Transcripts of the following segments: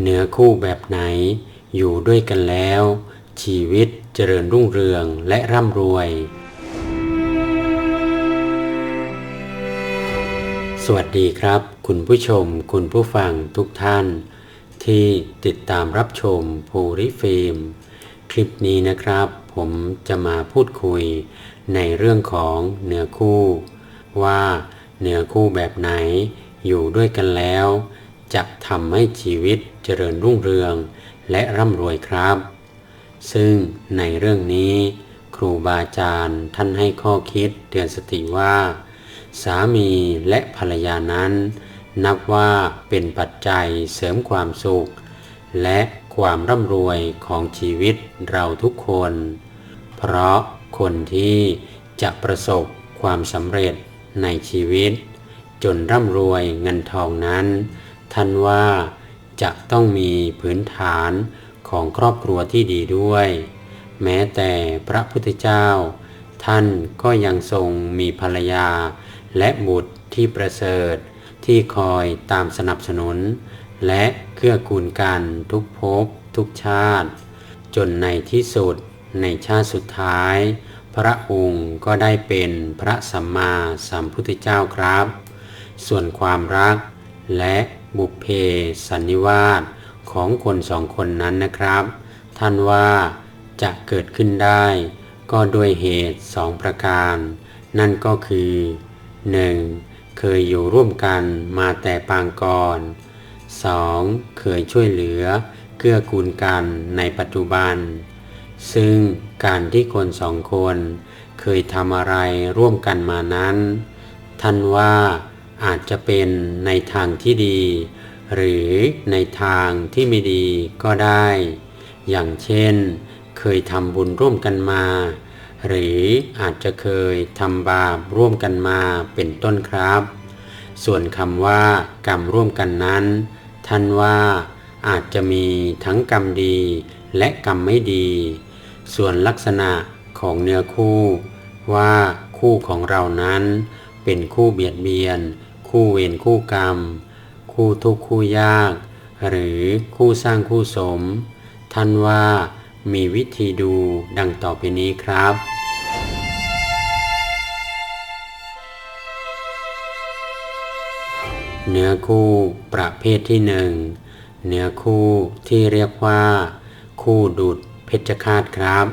เนื้อคู่แบบไหน อยู่ด้วยกันแล้ว ชีวิตเจริญรุ่งเรืองและร่ำรวย สวัสดีครับ คุณผู้ชม คุณผู้ฟังทุกท่าน ที่ติดตามรับชมภูริฟิล์มคลิปนี้นะครับ ผมจะมาพูดคุย ในเรื่องของเนื้อคู่ ว่าเนื้อคู่แบบไหนอยู่ด้วยกันแล้ว จะทำให้ชีวิตเจริญรุ่งเรืองและร่ำรวยครับ ซึ่งในเรื่องนี้ ครูบาอาจารย์ท่านให้ข้อคิดเตือนสติว่า สามีและภรรยานั้น นับว่าเป็นปัจจัยเสริมความสุข และความร่ำรวยของชีวิตเราทุกคน เพราะคนที่จะประสบความสำเร็จในชีวิต จนร่ำรวยเงินทองนั้น ท่านว่าจะต้องมีพื้นฐานของครอบครัวที่ดีด้วย แม้แต่พระพุทธเจ้า ท่านก็ยังทรงมีภรรยา และบุตรที่ประเสริฐ ที่คอยตามสนับสนุน และเกื้อกูลกันทุกภพทุกชาติ จนในที่สุดในชาติสุดท้าย พระองค์ก็ได้เป็นพระสัมมาสัมพุทธเจ้าครับ ส่วนความรักและ บุพเพสันนิวาสของคนสองคนนั้นนะครับ ท่านว่าจะเกิดขึ้นได้ ก็ด้วยเหตุสองประการ นั่นก็คือ 1. เคยอยู่ร่วมกันมาแต่ปางก่อน 2. เคยช่วยเหลือเกื้อกูลกันในปัจจุบัน ซึ่งการที่คนสองคน เคยทำอะไรร่วมกันมานั้น ท่านว่า อาจจะเป็นในทางที่ดี หรือในทางที่ไม่ดีก็ได้ อย่างเช่น เคยทำบุญร่วมกันมา หรืออาจจะเคยทำบาปร่วมกันมาเป็นต้นครับ ส่วนคำว่ากรรมร่วมกันนั้น ท่านว่าอาจจะมีทั้งกรรมดีและกรรมไม่ดี ส่วนลักษณะของเนื้อคู่ ว่าคู่ของเรานั้นเป็นคู่เบียดเบียน คู่เวรคู่กรรม คู่ทุกข์คู่ยาก หรือคู่สร้างคู่สม ท่านว่ามีวิธีดูดังต่อไปนี้ครับเนื้อคู่ประเภทที่หนึ่งเนื้อคู่ที่เรียกว่า คู่ดุดเพชฌฆาตครับ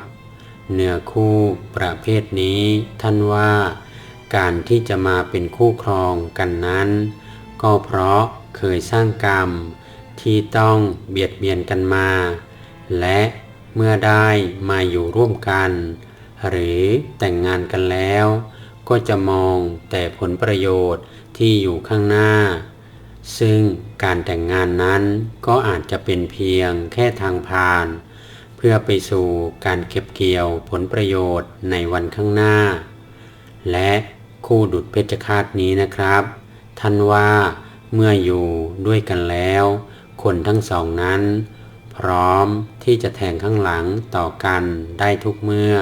เนื้อคู่ประเภทนี้ท่านว่า การที่จะมาเป็นคู่ครองกันนั้น ก็เพราะเคยสร้างกรรม ที่ต้องเบียดเบียนกันมา และเมื่อได้มาอยู่ร่วมกัน หรือแต่งงานกันแล้ว ก็จะมองแต่ผลประโยชน์ที่อยู่ข้างหน้า ซึ่งการแต่งงานนั้นก็อาจจะเป็นเพียงแค่ทางผ่าน เพื่อไปสู่การเก็บเกี่ยวผลประโยชน์ในวันข้างหน้า และ คู่ดุดเพชฌฆาตนี้นะครับ ท่านว่าเมื่ออยู่ด้วยกันแล้ว คนทั้งสองนั้น พร้อมที่จะแทงข้างหลังต่อกันได้ทุกเมื่อ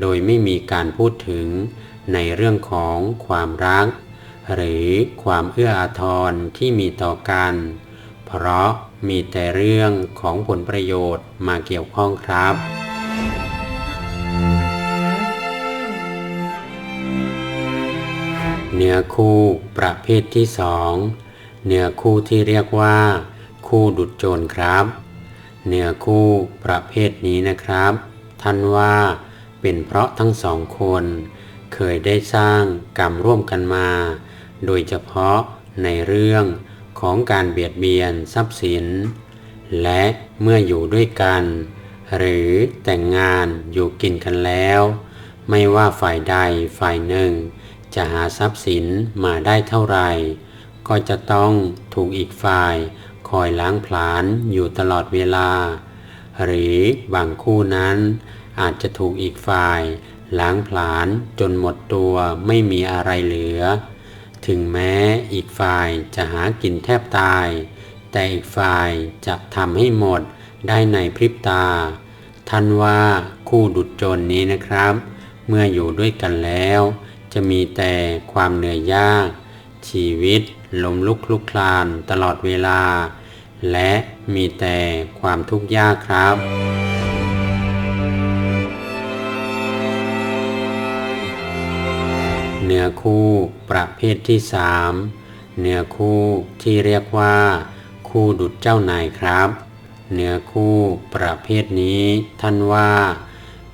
โดยไม่มีการพูดถึงในเรื่องของความรัก หรือความเอื้ออาทรที่มีต่อกัน เพราะมีแต่เรื่องของผลประโยชน์มาเกี่ยวข้องครับ เนื้อคู่ประเภทที่สองเนื้อคู่ที่เรียกว่า คู่ดุจโจรครับ เนื้อคู่ประเภทนี้นะครับ ท่านว่าเป็นเพราะทั้งสองคน เคยได้สร้างกรรมร่วมกันมา โดยเฉพาะในเรื่องของการเบียดเบียนทรัพย์สิน และเมื่ออยู่ด้วยกัน หรือแต่งงานอยู่กินกันแล้ว ไม่ว่าฝ่ายใดฝ่ายหนึ่ง จะหาทรัพย์สินมาได้เท่าไหร่ ก็จะต้องถูกอีกฝ่าย คอยล้างผลาญอยู่ตลอดเวลา หรือบางคู่นั้นอาจจะถูกอีกฝ่าย ล้างผลาญจนหมดตัวไม่มีอะไรเหลือ ถึงแม้อีกฝ่ายจะหากินแทบตาย แต่อีกฝ่ายจะทำให้หมดได้ในพริบตา ท่านว่าคู่ดุจโจรนนี้นะครับ เมื่ออยู่ด้วยกันแล้ว จะมีแต่ความเหนื่อยยาก ชีวิตล้มลุกคลุกคลานตลอดเวลา และมีแต่ความทุกข์ยากครับเนื้อคู่ประเภทที่สามเนื้อคู่ที่เรียกว่า คู่ดุจเจ้านายครับ เนื้อคู่ประเภทนี้ท่านว่า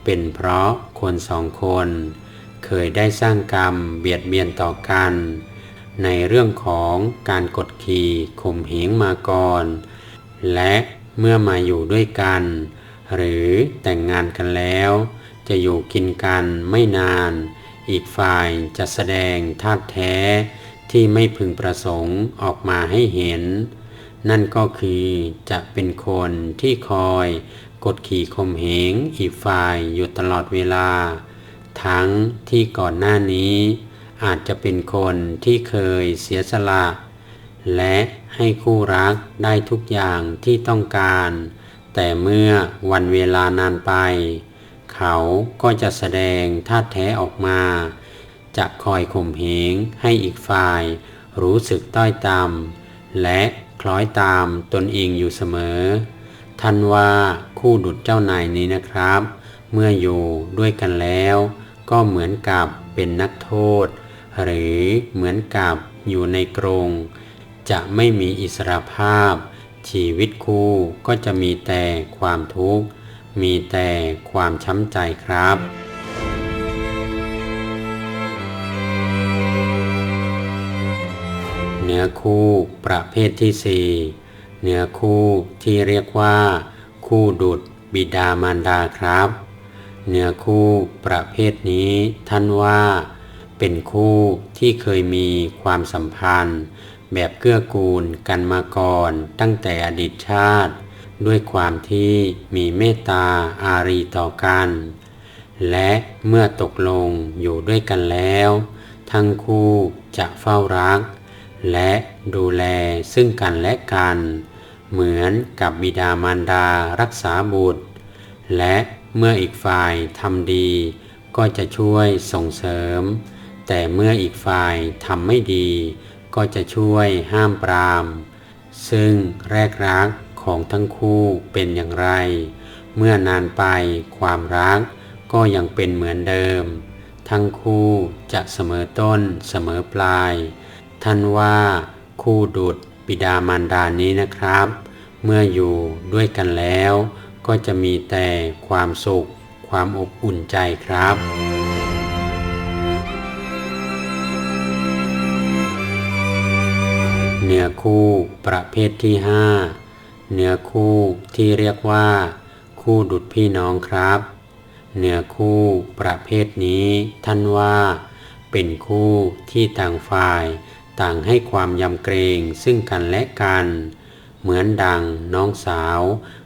เป็นเพราะคนสองคน ยได้สร้างกรรมเบียดเบียนต่อกัน ในเรื่องของการกดขี่ข่มเหงมาก่อน และเมื่อมาอยู่ด้วยกัน หรือแต่งงานกันแล้ว จะอยู่กินกันไม่นาน อีกฝ่ายจะแสดงท่าตแท้ที่ไม่พึงประสงค์ออกมาให้เห็น นั่นก็คือจะเป็นคนที่คอย กดขี่ข่มเหงอีกฝ่ายอยู่ตลอดเวลา ทั้งที่ก่อนหน้านี้ อาจจะเป็นคนที่เคยเสียสละ และให้คู่รักได้ทุกอย่างที่ต้องการ แต่เมื่อวันเวลานานไป เขาก็จะแสดงท่าแท้ออกมา จะคอยข่มเหงให้อีกฝ่าย รู้สึกต้อยต่ำและคล้อยตามตนเองอยู่เสมอ ท่านว่าคู่ดุจเจ้านายนี้นะครับ เมื่ออยู่ด้วยกันแล้ว ก็เหมือนกับเป็นนักโทษ หรือเหมือนกับอยู่ในกรง จะไม่มีอิสรภาพ ชีวิตคู่ก็จะมีแต่ความทุกข์ มีแต่ความช้ำใจครับเนื้อคู่ประเภทที่สี่เนื้อคู่ที่เรียกว่า คู่ดุดบิดามารดาครับ เนื้อคู่ประเภทนี้ท่านว่า เป็นคู่ที่เคยมีความสัมพันธ์ แบบเกื้อกูลกันมาก่อนตั้งแต่อดีตชาติ ด้วยความที่มีเมตตาอารีต่อกัน และเมื่อตกลงอยู่ด้วยกันแล้ว ทั้งคู่จะเฝ้ารัก และดูแลซึ่งกันและกัน เหมือนกับบิดามารดารักษาบุตร และ เมื่ออีกฝ่ายทำดี ก็จะช่วยส่งเสริม แต่เมื่ออีกฝ่ายทำไม่ดี ก็จะช่วยห้ามปราม ซึ่งแรกรักของทั้งคู่เป็นอย่างไร เมื่อนานไปความรักก็ยังเป็นเหมือนเดิม ทั้งคู่จะเสมอต้นเสมอปลาย ท่านว่าคู่ดุดบิดามารดานี้นะครับ เมื่ออยู่ด้วยกันแล้ว ก็จะมีแต่ความสุข ความอบอุ่นใจครับเนื้อคู่ประเภทที่ห้าเนื้อคู่ที่เรียกว่า คู่ดุดพี่น้องครับ เนื้อคู่ประเภทนี้ท่านว่า เป็นคู่ที่ต่างฝ่าย ต่างให้ความยำเกรงซึ่งกันและกัน เหมือนดังน้องสาว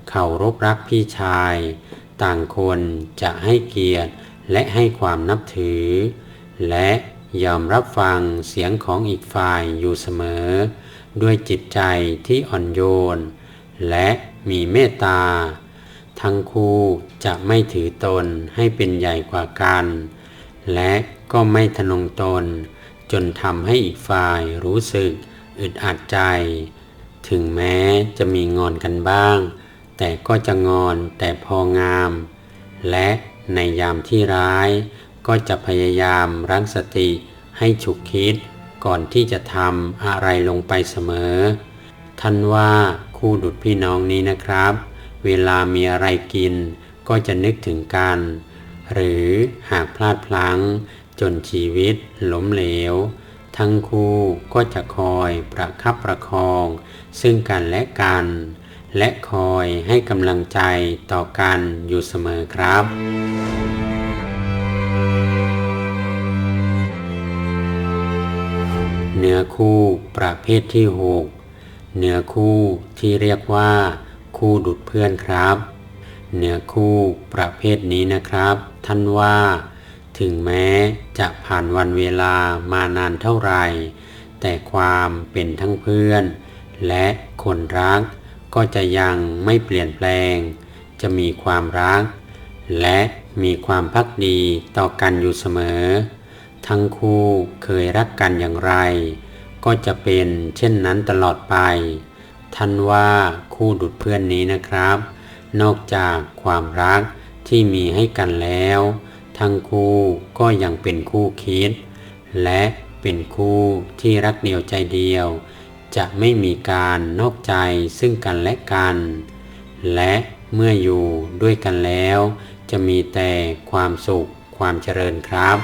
เคารพรักพี่ชาย ต่างคนจะให้เกียรติและให้ความนับถือ และยอมรับฟังเสียงของอีกฝ่ายอยู่เสมอ ด้วยจิตใจที่อ่อนโยน และมีเมตตา ทั้งคู่จะไม่ถือตนให้เป็นใหญ่กว่ากัน และก็ไม่ทนงตน จนทำให้อีกฝ่ายรู้สึกอึดอัดใจ ถึงแม้จะมีงอนกันบ้าง แต่ก็จะงอนแต่พองาม และในยามที่ร้าย ก็จะพยายามรั้งสติให้ฉุกคิด ก่อนที่จะทำอะไรลงไปเสมอ ท่านว่าคู่ดุดพี่น้องนี้นะครับ เวลามีอะไรกิน ก็จะนึกถึงกัน หรือหากพลาดพลั้ง จนชีวิตล้มเหลว ทั้งคู่ก็จะคอยประคับประคอง ซึ่งกันและกัน และคอยให้กำลังใจต่อกันอยู่เสมอครับ เนื้อคู่ประเภทที่หกเนื้อคู่ที่เรียกว่า คู่ดุดเพื่อนครับ เนื้อคู่ประเภทนี้นะครับ ท่านว่า ถึงแม้จะผ่านวันเวลามานานเท่าไหร่ แต่ความเป็นทั้งเพื่อน และคนรักก็จะยังไม่เปลี่ยนแปลง จะมีความรัก และมีความพักดีต่อกันอยู่เสมอ ทั้งคู่เคยรักกันอย่างไร ก็จะเป็นเช่นนั้นตลอดไป ท่านว่าคู่ดุดเพื่อนนี้นะครับ นอกจากความรักที่มีให้กันแล้ว ทั้งคู่ก็ยังเป็นคู่คิด และเป็นคู่ที่รักเดียวใจเดียว จะไม่มีการนอกใจซึ่งกันและกัน และเมื่ออยู่ด้วยกันแล้ว จะมีแต่ความสุขความเจริญครับ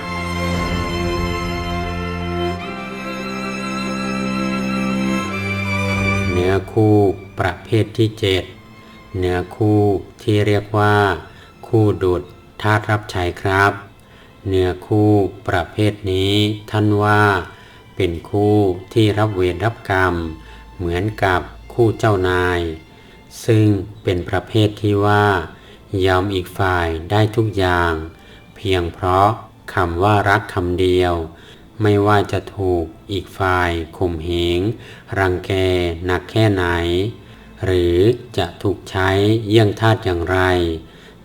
เนื้อคู่ประเภทที่ 7 เนื้อคู่ที่เรียกว่า คู่ดุด ธาตุรับใช้ครับ เนื้อคู่ประเภทนี้ท่านว่า เป็นคู่ที่รับเวรรับกรรม เหมือนกับคู่เจ้านาย ซึ่งเป็นประเภทที่ว่า ยอมอีกฝ่ายได้ทุกอย่าง เพียงเพราะคำว่ารักคำเดียว ไม่ว่าจะถูกอีกฝ่ายข่มเหงรังแกหนักแค่ไหน หรือจะถูกใช้เยี่ยงทาสอย่างไร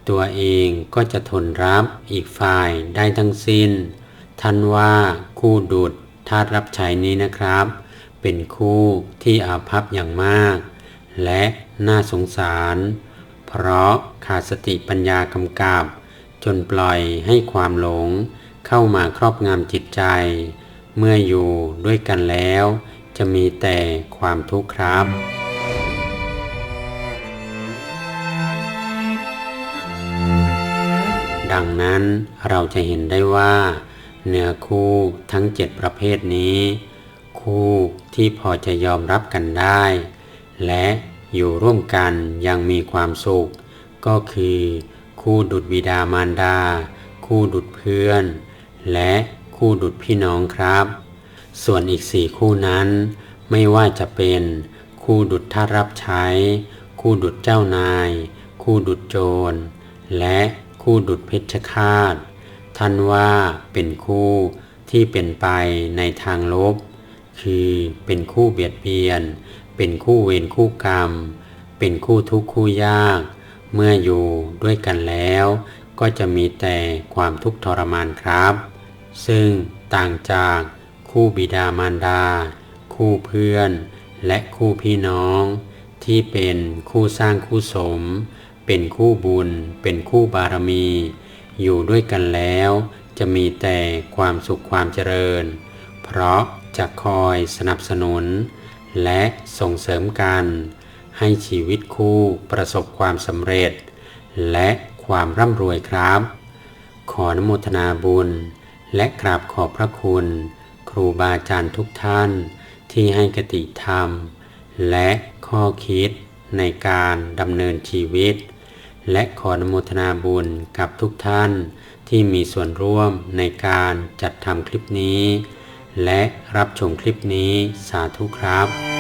ตัวเองก็จะทนรับอีกฝ่ายได้ทั้งสิ้น ท่านว่าคู่ดุดทาสรับใช้นี้นะครับ เป็นคู่ที่อาภัพอย่างมาก และน่าสงสาร เพราะขาดสติปัญญากำกับ จนปล่อยให้ความหลงเข้ามาครอบงำจิตใจ เมื่ออยู่ด้วยกันแล้ว จะมีแต่ความทุกข์ครับ ดังนั้นเราจะเห็นได้ว่า เนื้อคู่ทั้งเจ็ดประเภทนี้ คู่ที่พอจะยอมรับกันได้ และอยู่ร่วมกันยังมีความสุข ก็คือ คู่ดุดบิดามารดา คู่ดุดเพื่อน และคู่ดุดพี่น้องครับ ส่วนอีกสี่คู่นั้น ไม่ว่าจะเป็นคู่ดุดท่ารับใช้ คู่ดุดเจ้านาย คู่ดุดโจร และ คู่ดุดเพชฌฆาต ท่านว่าเป็นคู่ที่เป็นไปในทางลบ คือเป็นคู่เบียดเบียน เป็นคู่เวรคู่กรรม เป็นคู่ทุกข์คู่ยาก เมื่ออยู่ด้วยกันแล้ว ก็จะมีแต่ความทุกข์ทรมานครับ ซึ่งต่างจากคู่บิดามารดา คู่เพื่อน และคู่พี่น้อง ที่เป็นคู่สร้างคู่สม เป็นคู่บุญ เป็นคู่บารมี อยู่ด้วยกันแล้ว จะมีแต่ความสุขความเจริญ เพราะจะคอยสนับสนุน และส่งเสริมกัน ให้ชีวิตคู่ประสบความสำเร็จ และความร่ำรวยครับ ขออนุโมทนาบุญ และกราบขอบพระคุณ ครูบาอาจารย์ทุกท่าน ที่ให้กติธรรม และข้อคิดในการดำเนินชีวิต และขออนุโมทนาบุญกับทุกท่านที่มีส่วนร่วมในการจัดทำคลิปนี้ และรับชมคลิปนี้สาธุครับ